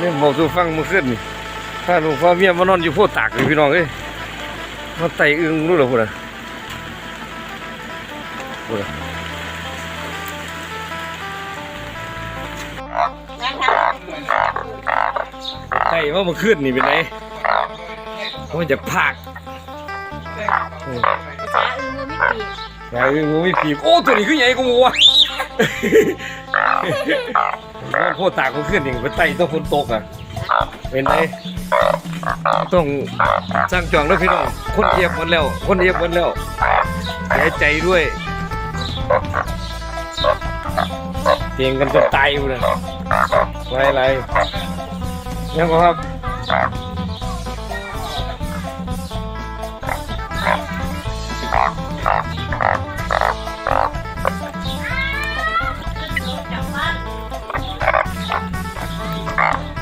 นี่บอกสู่ฟังเมื่อคืนนี่ถ้าลูกพ่อเมียมานอนอยู่โพดตากเลยพี่น้องเอ้ยมาไต่อึ้งรู้เหรอพูดอะพูดอะไต่ว่าเมื่อคืนนี่เป็นไงมันจะพากอืมภาษาอื่นมันไม่ปีกไงงูไม่ผีบโอ้ตัวนี้คือใหญ่กูมูวะว่า โคตรตากมันขึ้นอย่างไปไต่ต้องฝนตกอะเป็นไงต้องสร้างจองแล้วพี่น้องคนเอียบหมดแล้ว คนเอียบหมดแล้วเสียใจด้วยเตียงกันจนตายอยู่เลยไว้อะไรยังก็ครับจับ ว่า